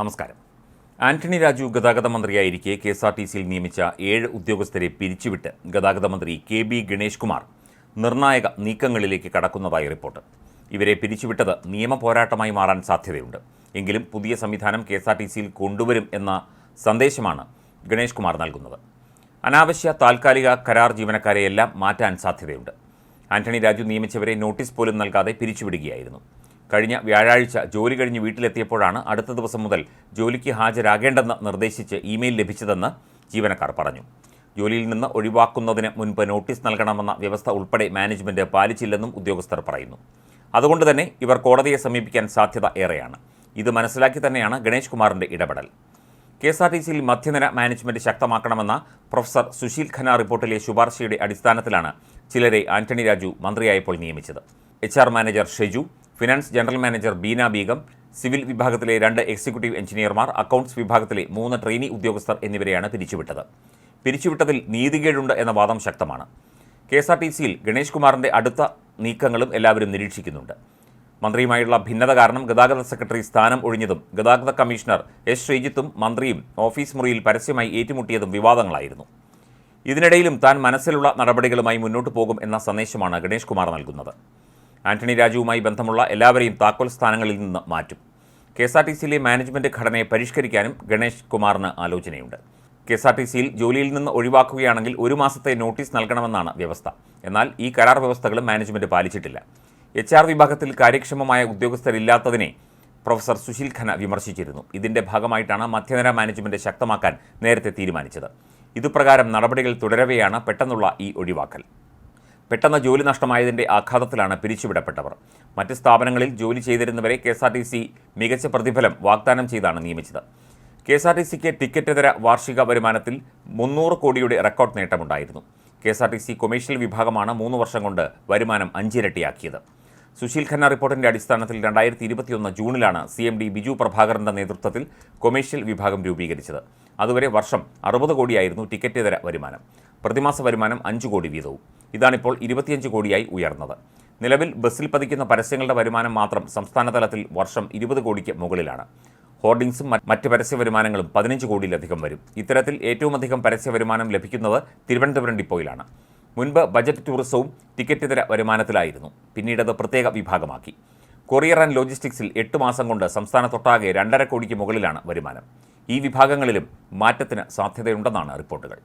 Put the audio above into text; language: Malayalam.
നമസ്കാരം. ആന്റണി രാജു ഗതാഗത മന്ത്രിയായിരിക്കെ കെ എസ് ആർ ടി സിയിൽ നിയമിച്ച ഏഴ് ഉദ്യോഗസ്ഥരെ പിരിച്ചുവിട്ട് ഗതാഗത മന്ത്രി കെ ബി ഗണേഷ് കുമാർ നിർണായക നീക്കങ്ങളിലേക്ക് കടക്കുന്നതായി റിപ്പോർട്ട്. ഇവരെ പിരിച്ചുവിട്ടത് നിയമ പോരാട്ടമായി മാറാൻ സാധ്യതയുണ്ട്. എങ്കിലും പുതിയ സംവിധാനം കെ എസ് ആർ ടി സിയിൽ കൊണ്ടുവരും എന്ന സന്ദേശമാണ് ഗണേഷ് കുമാർ നൽകുന്നത്. അനാവശ്യ താൽക്കാലിക കരാർ ജീവനക്കാരെയെല്ലാം മാറ്റാൻ സാധ്യതയുണ്ട്. ആന്റണി രാജു നിയമിച്ചവരെ നോട്ടീസ് പോലും നൽകാതെ പിരിച്ചുവിടുകയായിരുന്നു. കഴിഞ്ഞ വ്യാഴാഴ്ച ജോലി കഴിഞ്ഞ് വീട്ടിലെത്തിയപ്പോഴാണ് അടുത്ത ദിവസം മുതൽ ജോലിക്ക് ഹാജരാകേണ്ടെന്ന് നിർദ്ദേശിച്ച് ഇമെയിൽ ലഭിച്ചതെന്ന് ജീവനക്കാർ പറഞ്ഞു. ജോലിയിൽ നിന്ന് ഒഴിവാക്കുന്നതിന് മുൻപ് നോട്ടീസ് നൽകണമെന്ന വ്യവസ്ഥ ഉൾപ്പെടെ മാനേജ്മെന്റ് പാലിച്ചില്ലെന്നും ഉദ്യോഗസ്ഥർ പറയുന്നു. അതുകൊണ്ട് തന്നെ ഇവർ കോടതിയെ സമീപിക്കാൻ സാധ്യത ഏറെയാണ്. ഇത് മനസ്സിലാക്കി തന്നെയാണ് ഗണേഷ് കുമാറിന്റെ ഇടപെടൽ. കെ എസ് ആർ ടി സിയിൽ മധ്യനിര മാനേജ്മെന്റ് ശക്തമാക്കണമെന്ന പ്രൊഫസർ സുശീൽ ഖന്ന റിപ്പോർട്ടിലെ ശുപാർശയുടെ അടിസ്ഥാനത്തിലാണ് ചിലരെ ആന്റണി രാജു മന്ത്രിയായപ്പോൾ നിയമിച്ചത്. H R manager Sheju finance general manager Beena Begum civil വിഭാഗത്തിലെ രണ്ട് എക്സിക്യൂട്ടീവ് എഞ്ചിനീയർമാർ അക്കൗണ്ട്സ് വിഭാഗത്തിലെ മൂന്ന് ട്രെയിനി ഉദ്യോഗസ്ഥർ എന്നിവരെയാണ് പിരിച്ചുവിട്ടത്. പിരിച്ചുവിട്ടതിൽ നീതികേടുണ്ട് എന്ന വാദം ശക്തമാണ്. കെ എസ് ആർ ടി സിയിൽ ഗണേഷ് കുമാറിന്റെ അടുത്ത നീക്കങ്ങളും എല്ലാവരും നിരീക്ഷിക്കുന്നുണ്ട്. മന്ത്രിയുമായുള്ള ഭിന്നത കാരണം ഗതാഗത സെക്രട്ടറി സ്ഥാനം ഒഴിഞ്ഞതും ഗതാഗത കമ്മീഷണർ എസ് ശ്രീജിത്തും മന്ത്രിയും ഓഫീസ് മുറിയിൽ പരസ്യമായി ഏറ്റുമുട്ടിയതും വിവാദങ്ങളായിരുന്നു. ഇതിനിടയിലും താൻ മനസ്സിലുള്ള നടപടികളുമായി മുന്നോട്ടു പോകും എന്ന സന്ദേശമാണ് ഗണേഷ് കുമാർ നൽകുന്നത്. ആന്റണി രാജുവുമായി ബന്ധമുള്ള എല്ലാവരെയും താക്കോൽ സ്ഥാനങ്ങളിൽ നിന്ന് മാറ്റും. കെ എസ് ആർ ടി സിയിലെ മാനേജ്മെന്റ് ഘടനയെ പരിഷ്കരിക്കാനും ഗണേഷ് കുമാറിന് ആലോചനയുണ്ട്. കെ എസ് ആർ ടി സിയിൽ ജോലിയിൽ നിന്ന് ഒഴിവാക്കുകയാണെങ്കിൽ ഒരു മാസത്തെ നോട്ടീസ് നൽകണമെന്നാണ് വ്യവസ്ഥ. എന്നാൽ ഈ കരാർ വ്യവസ്ഥകളും മാനേജ്മെന്റ് പാലിച്ചിട്ടില്ല. എച്ച് ആർ വിഭാഗത്തിൽ കാര്യക്ഷമമായ ഉദ്യോഗസ്ഥരില്ലാത്തതിനെ പ്രൊഫസർ സുശീൽ ഖന വിമർശിച്ചിരുന്നു. ഇതിന്റെ ഭാഗമായിട്ടാണ് മധ്യനിര മാനേജ്മെന്റ് ശക്തമാക്കാൻ നേരത്തെ തീരുമാനിച്ചത്. ഇതുപ്രകാരം നടപടികൾ തുടരവെയാണ് പെട്ടെന്നുള്ള ഈ ഒഴിവാക്കൽ. പെട്ടെന്ന് ജോലി നഷ്ടമായതിന്റെ ആഘാതത്തിലാണ് പിരിച്ചുവിടപ്പെട്ടവർ. മറ്റ് സ്ഥാപനങ്ങളിൽ ജോലി ചെയ്തിരുന്നവരെ K S R T C മികച്ച പ്രതിഫലം വാഗ്ദാനം ചെയ്താണ് നിയമിച്ചത്. കെ എസ് ആർ ടി സിക്ക് ടിക്കറ്റിതര വാർഷിക വരുമാനത്തിൽ മുന്നൂറ് കോടിയുടെ record നേട്ടമുണ്ടായിരുന്നു. K S R T C commercial വിഭാഗമാണ് മൂന്ന് വർഷം കൊണ്ട് വരുമാനം അഞ്ചിരട്ടിയാക്കിയത്. സുശീൽ ഖന്ന റിപ്പോർട്ടിന്റെ അടിസ്ഥാനത്തിൽ രണ്ടായിരത്തി ഇരുപത്തിയൊന്ന് ജൂണിലാണ് സി എം ഡി ബിജു പ്രഭാകറിന്റെ നേതൃത്വത്തിൽ കൊമേഴ്ഷ്യൽ വിഭാഗം രൂപീകരിച്ചത്. അതുവരെ വർഷം അറുപത് കോടിയായിരുന്നു ടിക്കറ്റിതര വരുമാനം. പ്രതിമാസ വരുമാനം അഞ്ച് കോടി വീതവും. ഇതാണിപ്പോൾ ഇരുപത്തിയഞ്ച് കോടിയായി ഉയർന്നത്. നിലവിൽ ബസ്സിൽ പതിക്കുന്ന പരസ്യങ്ങളുടെ വരുമാനം മാത്രം സംസ്ഥാനതലത്തിൽ വർഷം ഇരുപത് കോടിക്ക് മുകളിലാണ്. ഹോർഡിംഗ്സും മറ്റ് പരസ്യ വരുമാനങ്ങളും പതിനഞ്ച് കോടിയിലധികം വരും. ഇത്തരത്തിൽ ഏറ്റവും അധികം പരസ്യ വരുമാനം ലഭിക്കുന്നത് തിരുവനന്തപുരം ഡിപ്പോയിലാണ്. മുൻപ് ബജറ്റ് ടൂറിസവും ടിക്കറ്റ് ടിക്കറ്റിതര വരുമാനത്തിലായിരുന്നു. പിന്നീട് അത് പ്രത്യേക വിഭാഗമാക്കി. കൊറിയർ ആൻഡ് ലോജിസ്റ്റിക്സിൽ എട്ട് മാസം കൊണ്ട് സംസ്ഥാനത്തൊട്ടാകെ രണ്ടര കോടിക്ക് മുകളിലാണ് വരുമാനം. ഈ വിഭാഗങ്ങളിലും മാറ്റത്തിന് സാധ്യതയുണ്ടെന്നാണ് റിപ്പോർട്ടുകൾ.